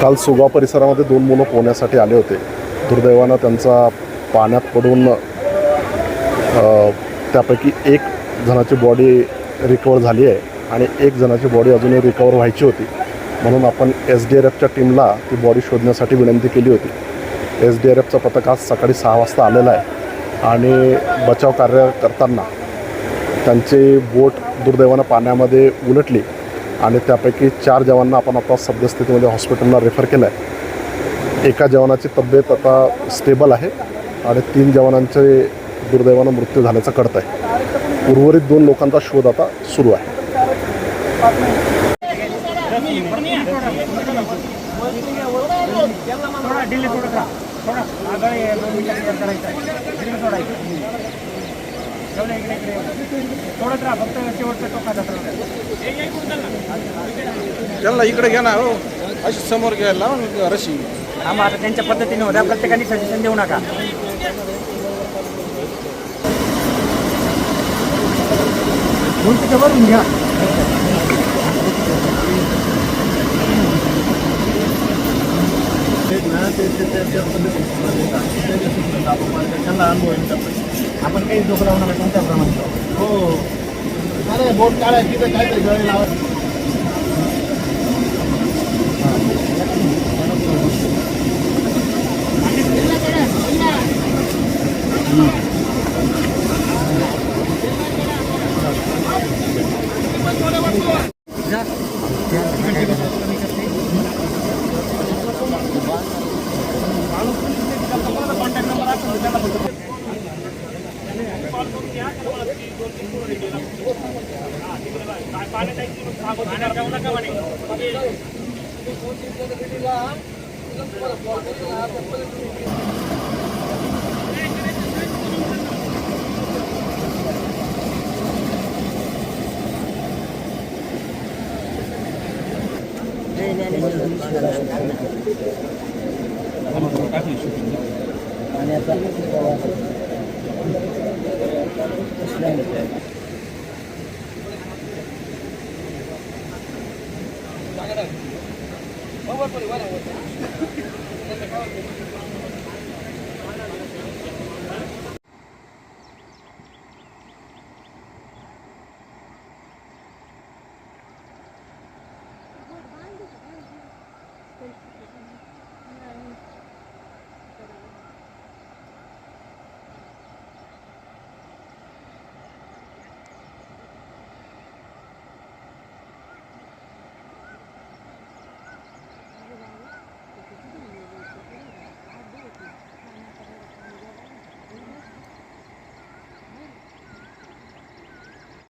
काल सुगाव परिसरामध्ये दोन मुलं पोहण्यासाठी आले होते. दुर्दैवानं त्यांचा पाण्यात पडून त्यापैकी एक जणाची बॉडी रिकवर झाली आहे आणि एक जणाची बॉडी अजूनही रिकवर व्हायची होती. म्हणून आपण एस डी आर एफच्या टीमला ती बॉडी शोधण्यासाठी विनंती केली होती. एस डी आर एफचं पथक आज सकाळी सहा वाजता आलेलं आहे आणि बचाव कार्य करताना त्यांची बोट दुर्दैवानं पाण्यामध्ये उलटली. आणि त्यापैकी चार जवानांना आपण आता सद्यस्थितीमध्ये हॉस्पिटलला रेफर केलं आहे एका जवानाची तब्येत आता स्टेबल आहे आणि तीन जवानांचे दुर्दैवानं मृत्यू झाल्याचं कळत आहे उर्वरित दोन लोकांचा शोध आता सुरू आहे. थोडा ठेवलं इकडे इकडे थोडंच राहा फक्त शेवटचं टोकाचा त्यांना इकडे घ्या ना हो अशी समोर घ्यायला रशी आम्हा आता त्यांच्या पद्धतीने होत्या प्रत्येकाने सजेशन देऊ नका वरून घ्या आपण काही डोकं लावणार नाही त्याप्रमाणे हो. अरे बोट काढा तिथं काय तर गळे लावा. कॉन्टॅक्ट नंबर आपण Gracias. Vamos a por igual,